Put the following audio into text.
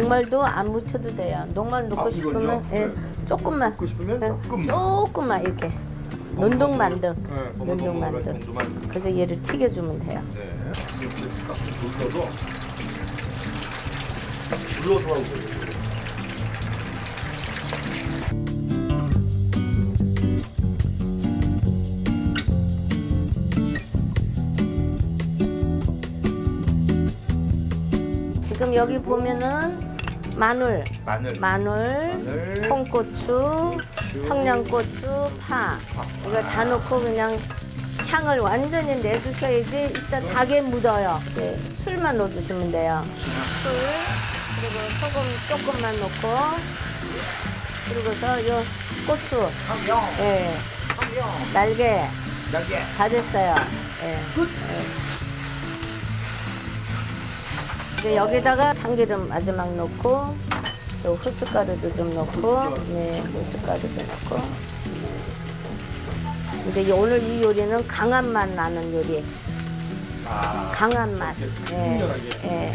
녹말도 안 묻혀도 돼요. 녹말 넣고 아, 싶으면? 예, 네. 조금만. 넣고 싶으면 예, 조금만. 조금만 이렇게. 논동 만두. 네, 논동 만두. 논동 만두. 그래서 얘를 튀겨주면 돼요. 네. 이렇게 딱 눌러서 눌러서 하고 지금 여기 보면은 마늘, 마늘. 마늘, 마늘. 홍고추, 청양고추, 파. 이거 다 넣고 그냥 향을 완전히 내주셔야지 일단 닭에 묻어요. 네, 술만 넣어주시면 돼요. 술, 그리고 소금 조금만 넣고, 그리고서 요 고추, 황영. 예, 황영. 날개 날개. 다 됐어요. 예. 끝. 이제 여기다가 참기름 마지막 넣고 또 후춧가루도 좀 넣고 네 후춧가루도 넣고 이제 이- 오늘 이 요리는 강한 맛 나는 요리 아. 강한 맛 예. 예.